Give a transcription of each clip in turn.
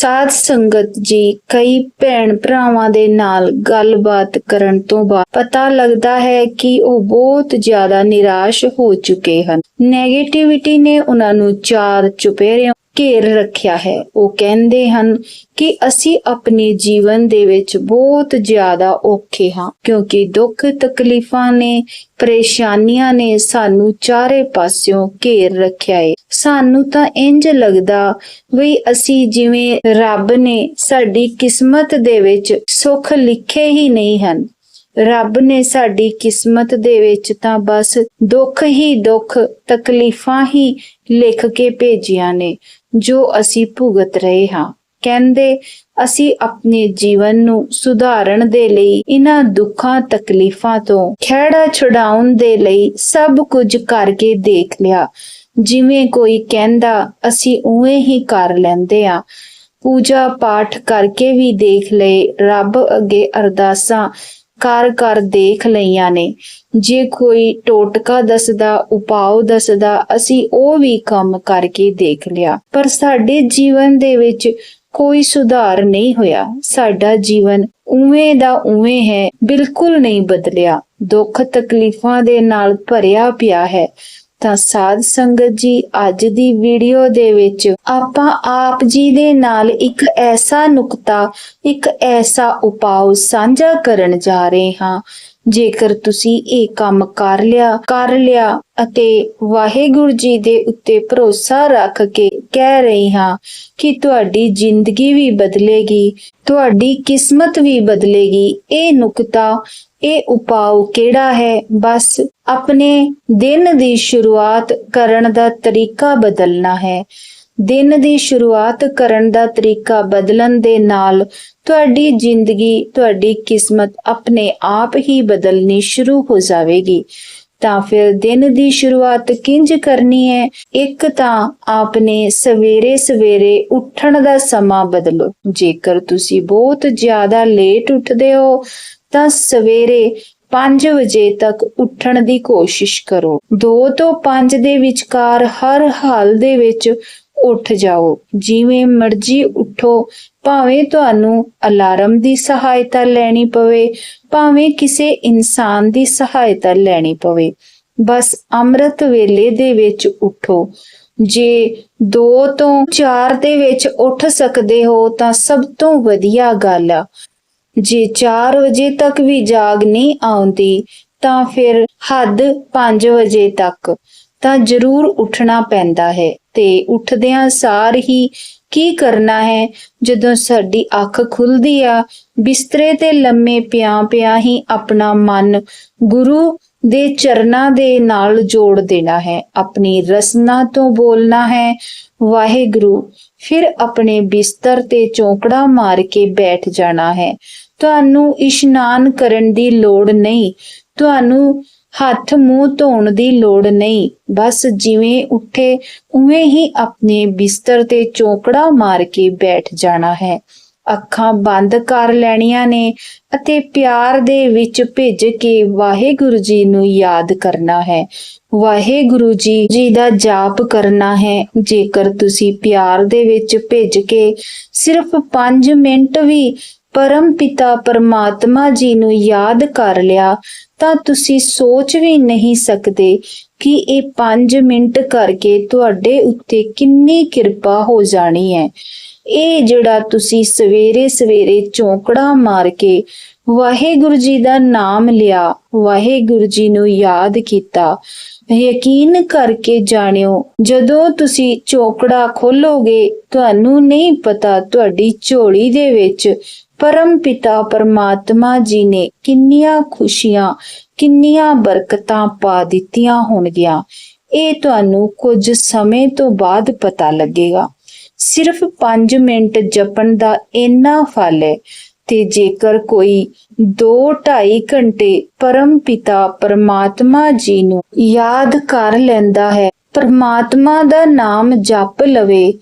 ਸਾਧ ਸੰਗਤ ਜੀ ਕਈ ਭੈਣ ਭਰਾਵਾਂ ਦੇ ਨਾਲ ਗੱਲਬਾਤ ਕਰਨ ਤੋਂ ਬਾਅਦ ਪਤਾ ਲੱਗਦਾ ਹੈ ਕਿ ਉਹ ਬਹੁਤ ਜ਼ਿਆਦਾ ਨਿਰਾਸ਼ ਹੋ ਚੁੱਕੇ ਹਨ। 네ਗੇਟਿਵਿਟੀ ਨੇ ਉਹਨਾਂ ਨੂੰ ਚਾਰ ਚੁਪੇਰਿਆਂ ਘੇਰ ਰੱਖਿਆ ਹੈ। ਉਹ ਕਹਿੰਦੇ ਹਨ ਕਿ ਅਸੀਂ ਆਪਣੇ ਜੀਵਨ ਦੇ ਵਿੱਚ ਬਹੁਤ ਜ਼ਿਆਦਾ ਔਖੇ ਹਾਂ ਕਿਉਂਕਿ ਦੁੱਖ ਤਕਲੀਫਾਂ ਨੇ, ਪਰੇਸ਼ਾਨੀਆਂ ਨੇ ਸਾਨੂੰ ਚਾਰੇ ਪਾਸਿਓਂ ਘੇਰ ਰੱਖਿਆ ਏ। ਸਾਨੂੰ ਤਾਂ ਇੰਜ ਲੱਗਦਾ ਵੀ ਅਸੀਂ ਜਿਵੇਂ ਰੱਬ ਨੇ ਸਾਡੀ ਕਿਸਮਤ ਦੇ ਵਿੱਚ ਸੁੱਖ ਲਿਖੇ ਹੀ ਨਹੀਂ ਹਨ। ਰੱਬ ਨੇ ਸਾਡੀ ਕਿਸਮਤ ਦੇ ਵਿੱਚ ਤਾਂ ਬਸ ਦੁੱਖ ਹੀ ਦੁੱਖ, ਤਕਲੀਫਾਂ ਹੀ ਲਿਖ ਕੇ ਭੇਜੀਆਂ ਨੇ। ਜੋ ਅਸੀਂ ਭੁਗਤ ਰਹੇ ਹਾਂ। ਕਹਿੰਦੇ, ਅਸੀਂ ਆਪਣੇ ਜੀਵਨ ਨੂੰ ਸੁਧਾਰਨ ਦੇ ਲਈ ਇਹਨਾਂ ਦੁੱਖਾਂ, ਤਕਲੀਫਾਂ ਤੋਂ ਖਿਹੜਾ ਛੁਡਾਉਣ ਦੇ ਲਈ ਸਭ ਕੁਝ ਕਰਕੇ ਦੇਖ ਲਿਆ। ਜਿਵੇਂ ਕੋਈ ਕਹਿੰਦਾ, ਅਸੀਂ ਉਵੇਂ ਹੀ ਕਰ ਲੈਂਦੇ ਆ ਪੂਜਾ ਪਾਠ ਕਰਕੇ ਵੀ ਦੇਖ ਲਏ, ਰੱਬ ਅੱਗੇ ਅਰਦਾਸਾਂ ਕਰ ਕਰ ਦੇਖ ਲਈਆਂ ਨੇ। ਜੇ ਕੋਈ ਟੋਟਕਾ ਦੱਸਦਾ, ਉਪਾਅ ਦੱਸਦਾ, ਅਸੀਂ ਉਹ ਵੀ ਕੰਮ ਕਰਕੇ ਦੇਖ ਲਿਆ। ਪਰ ਸਾਡੇ ਜੀਵਨ ਦੇ ਵਿੱਚ ਕੋਈ ਸੁਧਾਰ ਨਹੀਂ ਹੋਇਆ। ਸਾਡਾ ਜੀਵਨ ਉਵੇਂ ਦਾ ਉਵੇਂ ਹੈ, ਬਿਲਕੁਲ ਨਹੀਂ ਬਦਲਿਆ। ਦੁੱਖ ਤਕਲੀਫਾਂ ਦੇ ਨਾਲ ਭਰਿਆ ਪਿਆ ਹੈ। ਤਾਂ ਸਾਧ ਸੰਗਤ ਜੀ, ਅੱਜ ਦੀ ਵੀਡੀਓ ਦੇ ਵਿੱਚ ਆਪਾਂ ਆਪ ਜੀ ਦੇ ਨਾਲ ਇੱਕ ਐਸਾ ਨੁਕਤਾ, ਇੱਕ ਐਸਾ ਉਪਾਅ ਸਾਂਝਾ ਕਰਨ ਜਾ ਰਹੇ ਹਾਂ। ਜੇਕਰ ਤੁਸੀਂ ਇਹ ਕੰਮ ਕਰ ਲਿਆ ਕਰ ਲਿਆ ਅਤੇ ਵਾਹਿਗੁਰੂ ਜੀ ਦੇ ਉੱਤੇ ਭਰੋਸਾ ਰੱਖ ਕੇ ਕਹਿ ਰਹੀ ਹਾਂ ਕਿ ਤੁਹਾਡੀ ਜ਼ਿੰਦਗੀ ਵੀ ਬਦਲੇਗੀ, ਤੁਹਾਡੀ ਕਿਸਮਤ ਵੀ ਬਦਲੇਗੀ, ਇਹ ਨੁਕਤਾ ਇਹ ਉਪਾਅ ਕਿਹੜਾ ਹੈ? ਬਸ ਆਪਣੇ ਦਿਨ ਦੀ ਸ਼ੁਰੂਆਤ ਕਰਨ ਦਾ ਤਰੀਕਾ ਬਦਲਣਾ ਹੈ। ਦਿਨ ਦੀ ਸ਼ੁਰੂਆਤ ਕਰਨ ਦਾ ਤਰੀਕਾ ਬਦਲਣ ਦੇ ਨਾਲ ਤੁਹਾਡੀ ਜ਼ਿੰਦਗੀ, ਤੁਹਾਡੀ ਕਿਸਮਤ ਆਪਣੇ ਆਪ ਹੀ ਬਦਲਣੀ ਸ਼ੁਰੂ ਹੋ ਜਾਵੇਗੀ। ਤਾਂ ਫਿਰ ਦਿਨ ਦੀ ਸ਼ੁਰੂਆਤ ਕਿੰਜ ਕਰਨੀ ਹੈ? ਇੱਕ ਤਾਂ ਆਪਨੇ ਸਵੇਰੇ ਸਵੇਰੇ ਉੱਠਣ ਦਾ ਸਮਾਂ ਬਦਲੋ। ਜੇਕਰ ਤੁਸੀਂ ਬਹੁਤ ਜ਼ਿਆਦਾ ਲੇਟ ਉੱਠਦੇ ਹੋ ਤਾਂ ਸਵੇਰੇ 5 ਵਜੇ ਤੱਕ ਉੱਠਣ ਦੀ ਕੋਸ਼ਿਸ਼ ਕਰੋ। 2 ਤੋਂ 5 ਦੇ ਵਿਚਕਾਰ ਹਰ ਹਾਲ ਦੇ ਵਿੱਚ ਉੱਠ ਜਾਓ। ਜਿਵੇਂ ਮਰਜ਼ੀ ਉੱਠੋ। ਭਾਵੇਂ ਤੁਹਾਨੂੰ ਅਲਾਰਮ ਦੀ ਸਹਾਇਤਾ ਲੈਣੀ ਪਵੇ, ਭਾਵੇਂ ਕਿਸੇ ਇਨਸਾਨ ਦੀ ਸਹਾਇਤਾ ਲੈਣੀ ਪਵੇ। ਬਸ ਅੰਮ੍ਰਿਤ ਵੇਲੇ ਦੇ ਵਿੱਚ ਉੱਠੋ। ਜੇ 2 ਤੋਂ 4 ਦੇ ਵਿੱਚ ਉੱਠ ਸਕਦੇ ਹੋ ਤਾਂ ਸਭ ਤੋਂ ਵਧੀਆ ਗੱਲ ਆ। ਜੇ 4 ਵਜੇ ਤੱਕ ਵੀ ਜਾਗ ਨਹੀਂ ਆਉਂਦੀ, ਤਾਂ ਫਿਰ ਹੱਦ 5 ਵਜੇ ਤੱਕ। ਤਾਂ ਜ਼ਰੂਰ ਉੱਠਣਾ ਪੈਂਦਾ ਹੈ ਤੇ ਉੱਠਦਿਆਂ ਸਾਰ ਹੀ ਕੀ ਕਰਨਾ ਹੈ? ਜਦੋਂ ਸਾਡੀ ਅੱਖ ਖੁੱਲਦੀ ਆ, ਬਿਸਤਰੇ ਤੇ ਲੰਮੇ ਪਿਆ ਪਿਆ ਹੀ ਆਪਣਾ ਮਨ ਗੁਰੂ ਦੇ ਚਰਨਾਂ ਦੇ ਨਾਲ ਜੋੜ ਦੇਣਾ ਹੈ। ਆਪਣੀ ਰਸਨਾ ਤੋਂ ਬੋਲਣਾ ਹੈ ਵਾਹਿਗੁਰੂ, ਫਿਰ ਆਪਣੇ ਬਿਸਤਰ ਤੇ ਚੌਂਕੜਾ ਮਾਰ ਕੇ ਬੈਠ ਜਾਣਾ ਹੈ। ਤੁਹਾਨੂੰ ਇਸ਼ਨਾਨ ਕਰਨ ਦੀ ਲੋੜ ਨਹੀਂ। ਤੁਹਾਨੂੰ ਹੱਥ ਮੂੰਹ ਧੋਣ ਦੀ ਲੋੜ ਨਹੀਂ। ਬਸ ਜਿਵੇਂ ਉੱਠੇ, ਉਵੇਂ ਹੀ ਆਪਣੇ ਬਿਸਤਰ ਤੇ ਚੌਂਕੜਾ ਮਾਰ ਕੇ ਬੈਠ ਜਾਣਾ ਹੈ। ਅੱਖਾਂ ਬੰਦ ਕਰ ਲੈਣੀਆਂ ਨੇ ਅਤੇ ਪਿਆਰ ਦੇ ਵਿੱਚ ਭਿੱਜ ਕੇ ਵਾਹਿਗੁਰੂ ਜੀ ਨੂੰ ਯਾਦ ਕਰਨਾ ਹੈ। ਵਾਹਿਗੁਰੂ ਜੀ ਜੀ ਦਾ ਜਾਪ ਕਰਨਾ ਹੈ। ਜੇਕਰ ਤੁਸੀਂ ਪਿਆਰ ਦੇ ਵਿੱਚ ਭਿੱਜ ਕੇ ਸਿਰਫ 5 ਮਿੰਟ ਵੀ ਪਰਮ ਪਿਤਾ ਪਰਮਾਤਮਾ ਜੀ ਨੂੰ ਯਾਦ ਕਰ ਲਿਆ, ਤਾਂ ਤੁਸੀਂ ਸੋਚ ਵੀ ਨਹੀਂ ਸਕਦੇ ਕਿ ਇਹ 5 ਮਿੰਟ ਕਰਕੇ ਤੁਹਾਡੇ ਉੱਤੇ ਕਿੰਨੀ ਕਿਰਪਾ ਹੋ ਜਾਣੀ ਹੈ। ਇਹ ਜਿਹੜਾ ਤੁਸੀਂ ਸਵੇਰੇ ਸਵੇਰੇ ਚੌਂਕੜਾ ਮਾਰ ਕੇ ਵਾਹਿਗੁਰੂ ਜੀ ਦਾ ਨਾਮ ਲਿਆ, ਵਾਹਿਗੁਰੂ ਜੀ ਨੂੰ ਯਾਦ ਕੀਤਾ, ਯਕੀਨ ਕਰਕੇ ਜਾਣਿਓ, ਜਦੋਂ ਤੁਸੀਂ ਚੌਕੜਾ ਖੋਲੋਗੇ, ਤੁਹਾਨੂੰ ਨਹੀਂ ਪਤਾ ਤੁਹਾਡੀ ਝੋਲੀ ਦੇ ਵਿੱਚ ਪਰਮ ਪਿਤਾ ਪਰਮਾਤਮਾ ਜੀ ਨੇ ਕਿੰਨੀਆਂ ਖੁਸ਼ੀਆਂ, ਕਿੰਨੀਆਂ ਬਰਕਤਾਂ ਪਾ ਦਿੱਤੀਆਂ ਹੋਣਗੀਆਂ। ਇਹ ਤੁਹਾਨੂੰ ਕੁਝ ਸਮੇਂ ਤੋਂ ਬਾਅਦ ਪਤਾ ਲੱਗੇਗਾ। ਸਿਰਫ 5 ਮਿੰਟ ਜਪਣ ਦਾ ਇੰਨਾ ਫਲ ਹੈ ਤੇ ਜੇਕਰ ਕੋਈ 2-2.5 ਘੰਟੇ ਪਰਮ ਪਿਤਾ ਪਰਮਾਤਮਾ ਜੀ ਨੂੰ ਯਾਦ ਕਰ ਲੈਂਦਾ ਹੈ, ਪਰਮਾਤਮਾ ਦਾ ਨਾਮ ਜਪ ਲਵੇ,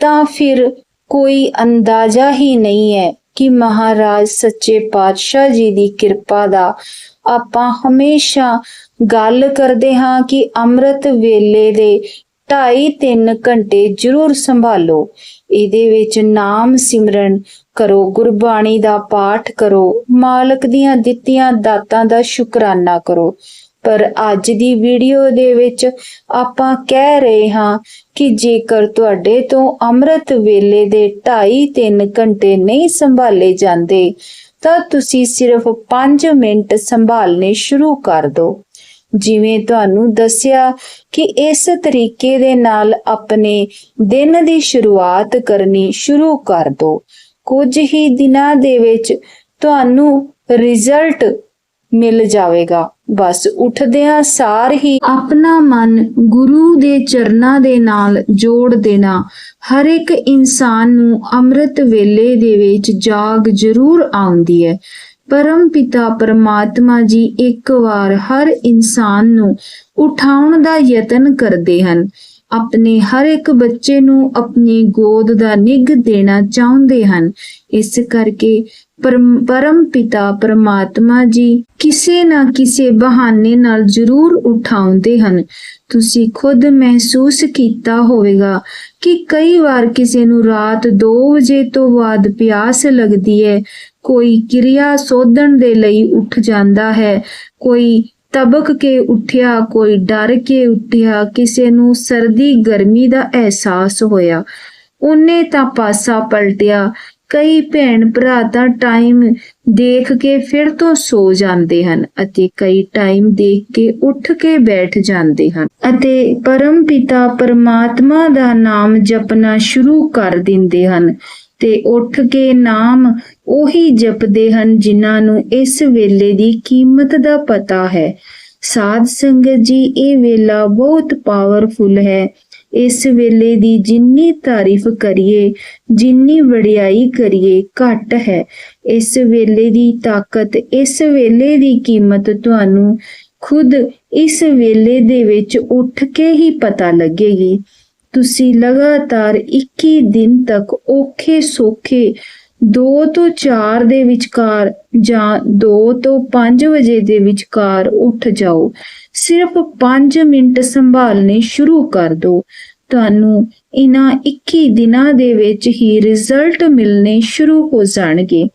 ਤਾਂ ਫਿਰ ਕੋਈ ਅੰਦਾਜ਼ਾ ਹੀ ਨਹੀਂ ਹੈ ਕਿ ਮਹਾਰਾਜ ਸੱਚੇ ਪਾਤਸ਼ਾਹ ਜੀ ਦੀ ਕਿਰਪਾ ਦਾ ਆਪਾਂ ਹਮੇਸ਼ਾ ਗੱਲ ਕਰਦੇ ਹਾਂ ਕਿ ਅੰਮ੍ਰਿਤ ਵੇਲੇ ਦੇ ਢਾਈ 3 ਘੰਟੇ ਜ਼ਰੂਰ ਸੰਭਾਲੋ। ਇਹਦੇ ਵਿੱਚ ਨਾਮ ਸਿਮਰਨ ਕਰੋ, ਗੁਰਬਾਣੀ ਦਾ ਪਾਠ ਕਰੋ, ਮਾਲਕ ਦੀਆਂ ਦਿੱਤੀਆਂ ਦਾਤਾਂ ਦਾ ਸ਼ੁਕਰਾਨਾ ਕਰੋ। ਪਰ ਅੱਜ ਦੀ ਵੀਡੀਓ ਦੇ ਵਿੱਚ ਆਪਾਂ ਕਹਿ ਰਹੇ ਹਾਂ ਕਿ ਜੇਕਰ ਤੁਹਾਡੇ ਤੋਂ ਅੰਮ੍ਰਿਤ ਵੇਲੇ ਦੇ 2.5-3 ਘੰਟੇ ਨਹੀਂ ਸੰਭਾਲੇ ਜਾਂਦੇ, ਤਾਂ ਤੁਸੀਂ ਸਿਰਫ 5 ਮਿੰਟ ਸੰਭਾਲਨੇ ਸ਼ੁਰੂ ਕਰ ਦਿਓ। ਜਿਵੇਂ ਤੁਹਾਨੂੰ ਦੱਸਿਆ ਕਿ ਇਸ ਤਰੀਕੇ ਦੇ ਨਾਲ ਆਪਣੇ ਦਿਨ ਦੀ ਸ਼ੁਰੂਆਤ ਕਰਨੀ ਸ਼ੁਰੂ ਕਰ ਦਿਓ ਕੁਝ ਹੀ ਦਿਨਾਂ ਦੇ ਵਿੱਚ ਤੁਹਾਨੂੰ ਰਿਜ਼ਲਟ ਮਿਲ ਜਾਵੇਗਾ। ਬਸ ਉੱਠਦਿਆਂ ਸਾਰ ਹੀ ਆਪਣਾ ਮਨ ਗੁਰੂ ਦੇ ਚਰਨਾਂ ਦੇ ਨਾਲ ਜੋੜ ਦੇਣਾ। ਹਰ ਇੱਕ ਇਨਸਾਨ ਨੂੰ ਅੰਮ੍ਰਿਤ ਵੇਲੇ ਦੇ ਵਿੱਚ ਜਾਗ ਜ਼ਰੂਰ ਆਉਂਦੀ ਹੈ। ਪਰਮ ਪਿਤਾ ਪਰਮਾਤਮਾ ਜੀ ਇੱਕ ਵਾਰ ਹਰ ਇਨਸਾਨ ਨੂੰ ਉਠਾਉਣ ਦਾ ਯਤਨ ਕਰਦੇ ਹਨ। ਆਪਣੇ ਹਰ ਇੱਕ ਬੱਚੇ ਨੂੰ ਆਪਣੀ ਗੋਦ ਦਾ ਨਿੱਘ ਦੇਣਾ ਚਾਹੁੰਦੇ ਹਨ। ਇਸ ਕਰਕੇ ਪਰਮ ਪਿਤਾ ਪਰਮਾਤਮਾ ਜੀ ਕਿਸੇ ਨਾ ਕਿਸੇ ਬਹਾਨੇ ਨਾਲ ਜ਼ਰੂਰ ਉਠਾਉਂਦੇ ਹਨ। ਤੁਸੀਂ ਖੁਦ ਮਹਿਸੂਸ ਕੀਤਾ ਹੋਵੇਗਾ ਕਿ ਕਈ ਵਾਰ ਕਿਸੇ ਨੂੰ ਰਾਤ 2 ਵਜੇ ਤੋਂ ਬਾਅਦ ਪਿਆਸ ਲੱਗਦੀ ਹੈ। ਕੋਈ ਕਿਰਿਆ ਸੋਧਣ ਦੇ ਲਈ ਉੱਠ ਜਾਂਦਾ ਹੈ, ਕੋਈ ਤਬਕ ਕੇ ਉੱਠਿਆ, ਕੋਈ ਡਰ ਕੇ ਉੱਠਿਆ, ਕਿਸੇ ਨੂੰ ਸਰਦੀ ਗਰਮੀ ਦਾ ਅਹਿਸਾਸ ਹੋਇਆ। ਉਹਨੇ ਤਾਂ ਪਾਸਾ ਪਲਟਿਆ। ਕਈ ਭੈਣ ਭਰਾ ਤਾਂ ਟਾਈਮ ਦੇਖ ਕੇ ਫਿਰ ਤੋਂ ਸੋ ਜਾਂਦੇ ਹਨ ਅਤੇ ਕਈ ਟਾਈਮ ਦੇਖ ਕੇ ਉੱਠ ਕੇ ਬੈਠ ਜਾਂਦੇ ਹਨ ਅਤੇ ਪਰਮ ਪਿਤਾ ਪਰਮਾਤਮਾ ਦਾ ਨਾਮ ਜਪਣਾ ਸ਼ੁਰੂ ਕਰ ਦਿੰਦੇ ਹਨ। ਤੇ ਉੱਠ ਕੇ ਨਾਮ ਉਹੀ ਜਪਦੇ ਹਨ, ਜਿਨ੍ਹਾਂ ਨੂੰ ਇਸ ਵੇਲੇ ਦੀ ਕੀਮਤ ਦਾ ਪਤਾ ਹੈ। ਸਾਧ ਸੰਗਤ ਜੀ, ਇਹ ਵੇਲਾ ਬਹੁਤ ਪਾਵਰਫੁਲ ਹੈ। ਇਸ ਵੇਲੇ ਦੀ ਜਿੰਨੀ ਤਾਰੀਫ ਕਰੀਏ, ਜਿੰਨੀ ਵਡਿਆਈ ਕਰੀਏ, ਘੱਟ ਹੈ। ਇਸ ਵੇਲੇ ਦੀ ਤਾਕਤ, ਇਸ ਵੇਲੇ ਦੀ ਕੀਮਤ ਤੁਹਾਨੂੰ ਖੁਦ ਇਸ ਵੇਲੇ ਦੇ ਵਿੱਚ ਉੱਠ ਕੇ ਹੀ ਪਤਾ ਲੱਗੇਗੀ। ਤੁਸੀਂ ਲਗਾਤਾਰ 21 ਦਿਨ ਤੱਕ ਔਖੇ ਸੌਖੇ 2 ਤੋਂ 4 ਦੇ ਵਿਚਕਾਰ ਜਾਂ 2 ਤੋਂ 5 ਵਜੇ ਦੇ ਵਿਚਕਾਰ ਉੱਠ ਜਾਓ। ਸਿਰਫ 5 ਮਿੰਟ ਸੰਭਾਲਨੇ ਸ਼ੁਰੂ ਕਰ ਦਿਓ। ਤੁਹਾਨੂੰ ਇਹਨਾਂ 21 ਦਿਨਾਂ ਦੇ ਵਿੱਚ ਹੀ ਰਿਜ਼ਲਟ ਮਿਲਨੇ ਸ਼ੁਰੂ ਹੋ ਜਾਣਗੇ।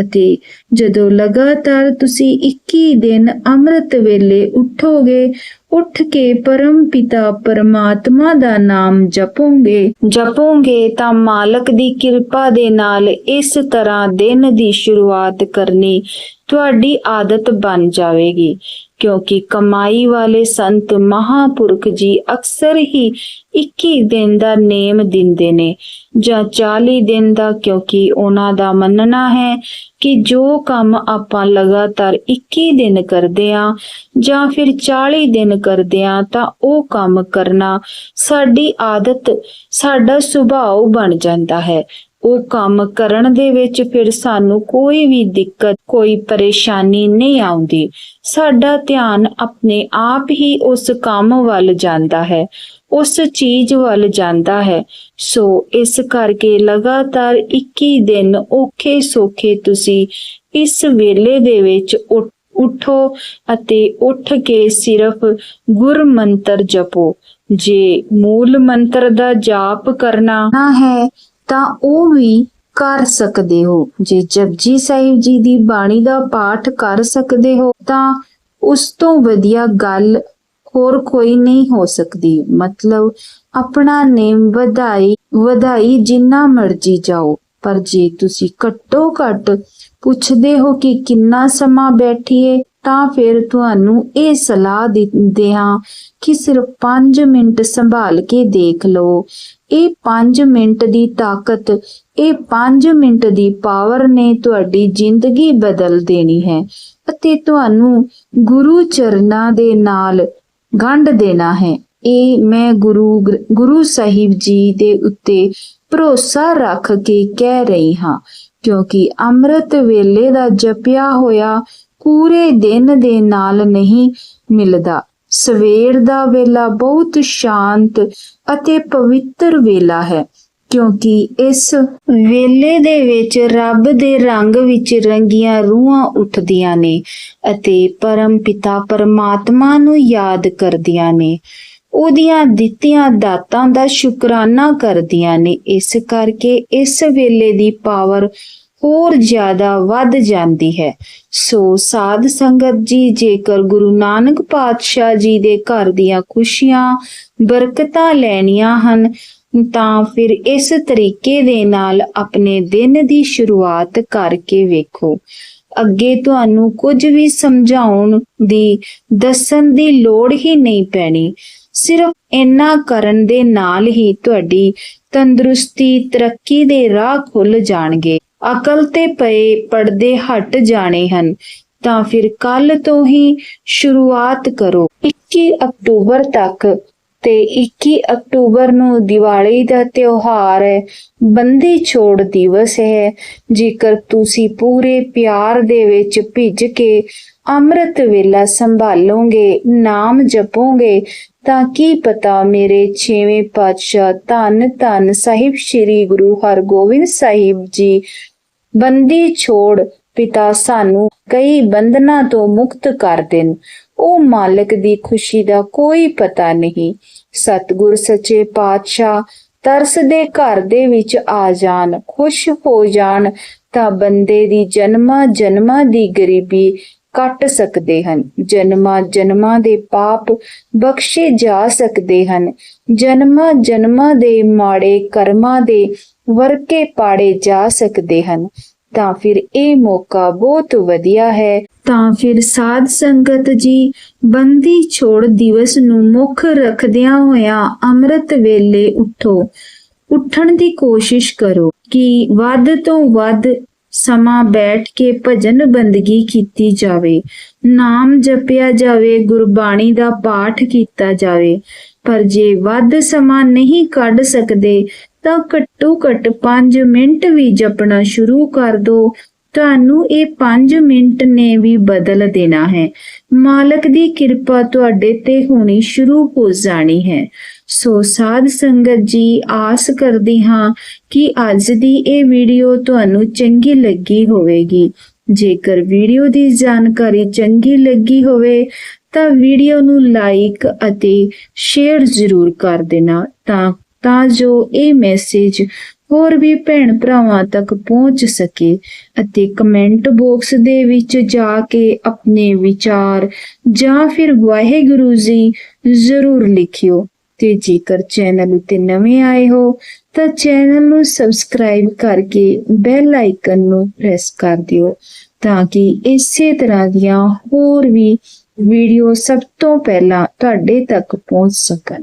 ਅਤੇ ਜਦੋਂ ਲਗਾਤਾਰ ਤੁਸੀਂ 21 ਦਿਨ ਅੰਮ੍ਰਿਤ ਵੇਲੇ ਉੱਠੋਗੇ, ਉੱਠ ਕੇ ਪਰਮ ਪਿਤਾ ਪਰਮਾਤਮਾ ਦਾ ਨਾਮ ਜਪੋਗੇ। ਜਪੋਗੇ ਤਾਂ ਮਾਲਕ ਦੀ ਕਿਰਪਾ ਦੇ ਨਾਲ ਇਸ ਤਰ੍ਹਾਂ ਦਿਨ ਦੀ ਸ਼ੁਰੂਆਤ ਕਰਨੀ ਤੁਹਾਡੀ ਆਦਤ ਬਣ ਜਾਵੇਗੀ। ਕਿਉਂਕਿ ਕਮਾਈ ਵਾਲੇ ਸੰਤ ਮਹਾਪੁਰਖ ਜੀ ਅਕਸਰ ਹੀ 21 ਦਿਨ ਦਾ ਨੇਮ ਦਿੰਦੇ ਨੇ ਜਾਂ 40 ਦਿਨ ਦਾ, ਕਿਉਂਕਿ ਉਹਨਾਂ ਦਾ ਮੰਨਣਾ ਹੈ ਕਿ ਜੋ ਕੰਮ ਆਪਾਂ ਲਗਾਤਾਰ 21 ਦਿਨ ਕਰਦੇ ਆ ਜਾਂ ਫਿਰ 40 ਦਿਨ ਕਰਦੇ ਆ, ਤਾਂ ਉਹ ਕੰਮ ਕਰਨਾ ਸਾਡੀ ਆਦਤ, ਸਾਡਾ ਸੁਭਾਅ ਬਣ ਜਾਂਦਾ ਹੈ। ਉਹ ਕੰਮ ਕਰਨ ਦੇ ਵਿੱਚ ਫਿਰ ਸਾਨੂੰ ਕੋਈ ਵੀ ਦਿੱਕਤ, ਕੋਈ ਪਰੇਸ਼ਾਨੀ ਨਹੀਂ ਆਉਂਦੀ। ਸਾਡਾ ਧਿਆਨ ਆਪਣੇ ਆਪ ਹੀ ਉਸ ਕੰਮ ਵੱਲ ਜਾਂਦਾ ਹੈ, ਉਸ ਚੀਜ਼ ਵੱਲ ਜਾਂਦਾ ਹੈ। ਸੋ ਇਸ ਕਰਕੇ ਲਗਾਤਾਰ 21 ਦਿਨ ਔਖੇ ਸੌਖੇ ਤੁਸੀਂ ਇਸ ਵੇਲੇ ਦੇ ਵਿੱਚ ਉੱਠ- ਉਠੋ ਅਤੇ ਉੱਠ ਕੇ ਸਿਰਫ ਗੁਰ ਮੰਤਰ ਜਪੋ। ਜੇ ਮੂਲ ਮੰਤਰ ਦਾ ਜਾਪ ਕਰਨਾ ਹੈ ਤਾਂ ਉਹ ਵੀ ਕਰ ਸਕਦੇ ਹੋ। ਜੇ ਜਪਜੀ ਸਾਹਿਬ ਜੀ ਦੀ ਬਾਣੀ ਦਾ ਪਾਠ ਕਰ ਸਕਦੇ ਹੋ, ਤਾਂ ਉਸ ਤੋਂ ਵਧੀਆ ਗੱਲ ਹੋਰ ਕੋਈ ਨਹੀਂ ਹੋ ਸਕਦੀ। ਮਤਲਬ ਆਪਣਾ ਨੇਮ ਵਧਾਈ ਵਧਾਈ ਜਿੰਨਾ ਮਰਜ਼ੀ ਜਾਓ, ਪਰ ਜੇ ਤੁਸੀਂ ਘੱਟੋ ਘੱਟ ਪੁੱਛਦੇ ਹੋ ਕਿ ਕਿੰਨਾ ਸਮਾਂ ਬੈਠੀਏ ਤਾਂ ਫਿਰ ਤੁਹਾਨੂੰ ਇਹ ਸਲਾਹ ਦਿੰਦੇ ਹਾਂ ਕਿ ਸਿਰਫ 5 ਮਿੰਟ ਸੰਭਾਲ ਕੇ ਦੇਖ ਲਓ। ਇਹ 5 ਮਿੰਟ ਦੀ ਤਾਕਤ, ਇਹ 5 ਮਿੰਟ ਦੀ ਪਾਵਰ ਨੇ ਤੁਹਾਡੀ ਜ਼ਿੰਦਗੀ ਬਦਲ ਦੇਣੀ ਹੈ ਅਤੇ ਤੁਹਾਨੂੰ ਗੁਰੂ ਚਰਨਾਂ ਦੇ ਨਾਲ ਗੰਢ ਦੇਣਾ ਹੈ। ਇਹ ਮੈਂ ਗੁਰੂ ਗੁਰੂ ਸਾਹਿਬ ਜੀ ਦੇ ਉੱਤੇ ਭਰੋਸਾ ਰੱਖ ਕੇ ਕਹਿ ਰਹੀ ਹਾਂ, ਕਿਉਂਕਿ ਅੰਮ੍ਰਿਤ ਵੇਲੇ ਦਾ ਜਪਿਆ ਹੋਇਆ ਪੂਰੇ ਦਿਨ ਦੇ ਨਾਲ ਨਹੀਂ ਮਿਲਦਾ। ਸਵੇਰ ਦਾ ਵੇਲਾ ਬਹੁਤ ਸ਼ਾਂਤ ਅਤੇ ਪਵਿੱਤਰ ਵੇਲਾ ਹੈ, ਕਿਉਂਕਿ ਇਸ ਵੇਲੇ ਦੇ ਵਿੱਚ ਰੱਬ ਦੇ ਰੰਗ ਵਿੱਚ ਰੰਗੀਆਂ ਰੂਹਾਂ ਉੱਠਦੀਆਂ ਨੇ ਅਤੇ ਪਰਮ ਪਿਤਾ ਪਰਮਾਤਮਾ ਨੂੰ ਯਾਦ ਕਰਦੀਆਂ ਨੇ। ਉਹਦੀਆਂ ਦਿੱਤੀਆਂ ਦਾਤਾਂ ਦਾ ਸ਼ੁਕਰਾਨਾ ਕਰਦੀਆਂ ਨੇ, ਇਸ ਕਰਕੇ ਇਸ ਵੇਲੇ ਦੀ ਪਾਵਰ ਹੋਰ ਜ਼ਿਆਦਾ ਵੱਧ ਜਾਂਦੀ ਹੈ। ਸੋ ਸਾਧ ਸੰਗਤ ਜੀ, ਜੇਕਰ ਗੁਰੂ ਨਾਨਕ ਪਾਤਸ਼ਾਹ ਜੀ ਦੇ ਘਰ ਦੀਆਂ ਖੁਸ਼ੀਆਂ, ਬਰਕਤਾਂ ਲੈਣੀਆਂ ਹਨ, ਤਾਂ ਫਿਰ ਇਸ ਤਰੀਕੇ ਦੇ ਨਾਲ ਆਪਣੇ ਦਿਨ ਦੀ ਸ਼ੁਰੂਆਤ ਕਰਕੇ ਵੇਖੋ। ਅੱਗੇ ਤੁਹਾਨੂੰ ਕੁਝ ਵੀ ਸਮਝਾਉਣ ਦੀ, ਦੱਸਣ ਦੀ ਲੋੜ ਹੀ ਨਹੀਂ ਪੈਣੀ। ਸਿਰਫ ਇੰਨਾ ਕਰਨ ਦੇ ਨਾਲ ਹੀ ਤੁਹਾਡੀ ਤੰਦਰੁਸਤੀ, ਤਰੱਕੀ ਦੇ ਰਾਹ ਖੁੱਲ ਜਾਣਗੇ। ਅਕਲ ਤੇ ਪਏ ਪਰਦੇ ਹਟ ਜਾਣੇ ਹਨ, ਤਾਂ ਫਿਰ ਕੱਲ ਤੋਂ ਹੀ ਸ਼ੁਰੂਆਤ ਕਰੋ। 21 ਅਕਤੂਬਰ ਤੱਕ ਤੇ 21 ਅਕਤੂਬਰ ਨੂੰ ਦੀਵਾਲੀ ਦਾ ਤਿਉਹਾਰ ਹੈ ਬੰਦੀ ਛੋੜ ਦਿਵਸ ਹੈ। ਜੇਕਰ ਤੁਸੀਂ ਪੂਰੇ ਪਿਆਰ ਦੇ ਵਿੱਚ ਭਿੱਜ ਕੇ ਅੰਮ੍ਰਿਤ ਵੇਲਾ ਸੰਭਾਲੋਗੇ, ਨਾਮ ਜਪੋਗੇ, ਤਾਂ ਕੀ ਪਤਾ ਮੇਰੇ ਛੇਵੇਂ ਪਾਤਸ਼ਾਹ ਧੰਨ ਧੰਨ ਸਾਹਿਬ ਸ੍ਰੀ ਗੁਰੂ ਹਰਗੋਬਿੰਦ ਸਾਹਿਬ ਜੀ ਬੰਦੀ ਛੋੜ ਪਿਤਾ ਸਾਨੂੰ ਕਈ ਬੰਧਨਾਂ ਤੋਂ ਮੁਕਤ ਕਰ ਦੇਣ। ਉਹ ਮਾਲਕ ਦੀ ਖੁਸ਼ੀ ਦਾ ਕੋਈ ਪਤਾ ਨਹੀਂ। ਸਤਿਗੁਰ ਸੱਚੇ ਪਾਤਸ਼ਾਹ ਤਰਸ ਦੇ ਘਰ ਦੇ ਵਿੱਚ ਆ ਜਾਣ, ਖੁਸ਼ ਹੋ ਜਾਣ ਤਾਂ ਬੰਦੇ ਦੀ ਜਨਮਾਂ ਜਨਮਾਂ ਦੀ ਗਰੀਬੀ ਕੱਟ ਸਕਦੇ ਹਨ। ਜਨਮਾਂ ਜਨਮਾਂ ਦੇ ਪਾਪ ਬਖਸ਼ੇ ਜਾ ਸਕਦੇ ਹਨ। ਜਨਮਾਂ ਜਨਮਾਂ ਦੇ ਮਾੜੇ ਕਰਮਾਂ ਦੇ ਵਰਕੇ ਪਾੜੇ ਜਾ ਸਕਦੇ ਹਨ, ਤਾਂ ਫਿਰ ਇਹ ਮੌਕਾ ਬਹੁਤ ਵਧੀਆ ਹੈ। ਤਾਂ ਫਿਰ ਸਾਧ ਸੰਗਤ ਜੀ, ਬੰਦੀ ਛੋੜ ਦਿਵਸ ਨੂੰ ਮੁੱਖ ਰੱਖਦਿਆਂ ਹੋਇਆਂ ਅੰਮ੍ਰਿਤ ਵੇਲੇ ਉਠੋ। ਉੱਠਣ ਦੀ ਕੋਸ਼ਿਸ਼ ਕਰੋ ਕਿ ਵੱਧ ਤੋਂ ਵੱਧ ਸਮਾਂ ਬੈਠ ਕੇ ਭਜਨ ਬੰਦਗੀ ਕੀਤੀ ਜਾਵੇ। ਨਾਮ ਜਪਿਆ ਜਾਵੇ, ਗੁਰਬਾਣੀ ਦਾ ਪਾਠ ਕੀਤਾ ਜਾਵੇ। ਪਰ ਜੇ ਵੱਧ ਸਮਾਂ ਨਹੀਂ ਕੱਢ ਸਕਦੇ ਤਾਂ ਘੱਟੋ ਘੱਟ 5 ਮਿੰਟ ਵੀ ਜਪਣਾ ਸ਼ੁਰੂ ਕਰ ਦਿਓ ਤੁਹਾਨੂੰ ਇਹ 5 ਮਿੰਟ ਨੇ ਵੀ ਬਦਲ ਦੇਣਾ ਹੈ। ਮਾਲਕ ਦੀ ਕਿਰਪਾ ਤੁਹਾਡੇ ਤੇ ਹੋਣੀ ਸ਼ੁਰੂ ਹੋ ਜਾਣੀ ਹੈ। ਸੋ ਸਾਧ ਸੰਗਤ ਜੀ, ਆਸ ਕਰਦੀ ਹਾਂ ਕਿ ਅੱਜ ਦੀ ਇਹ ਵੀਡੀਓ ਤੁਹਾਨੂੰ ਚੰਗੀ ਲੱਗੀ ਹੋਵੇਗੀ। ਜੇਕਰ ਵੀਡੀਓ ਦੀ ਜਾਣਕਾਰੀ ਚੰਗੀ ਲੱਗੀ ਹੋਵੇ, ਤਾਂ ਵੀਡੀਓ ਨੂੰ ਲਾਈਕ ਅਤੇ ਸ਼ੇਅਰ ਜ਼ਰੂਰ ਕਰ ਦੇਣਾ ਤਾਂ ਤਾਂ ਜੋ ਇਹ ਮੈਸੇਜ ਹੋਰ ਵੀ ਭੈਣ ਭਰਾਵਾਂ ਤੱਕ ਪਹੁੰਚ ਸਕੇ ਅਤੇ ਕਮੈਂਟ ਬਾਕਸ ਦੇ ਵਿੱਚ ਜਾ ਕੇ ਆਪਣੇ ਵਿਚਾਰ ਜਾਂ ਫਿਰ ਵਾਹਿਗੁਰੂ ਜੀ ਜ਼ਰੂਰ ਲਿਖਿਓ। ਤੇ ਜੇਕਰ ਚੈਨਲ ਉਤੇ ਨਵੇਂ ਆਏ ਹੋ, ਤਾਂ ਚੈਨਲ ਨੂੰ ਸਬਸਕ੍ਰਾਈਬ ਕਰਕੇ ਬੈਲ ਆਈਕਨ ਨੂੰ ਪ੍ਰੈਸ ਕਰ ਦਿਓ ਤਾਂ ਕਿ ਇਸੇ ਤਰ੍ਹਾਂ ਦੀਆਂ ਹੋਰ ਵੀ ਵੀਡੀਓ ਸਭ ਤੋਂ ਪਹਿਲਾਂ ਤੁਹਾਡੇ ਤੱਕ ਪਹੁੰਚ ਸਕਣ।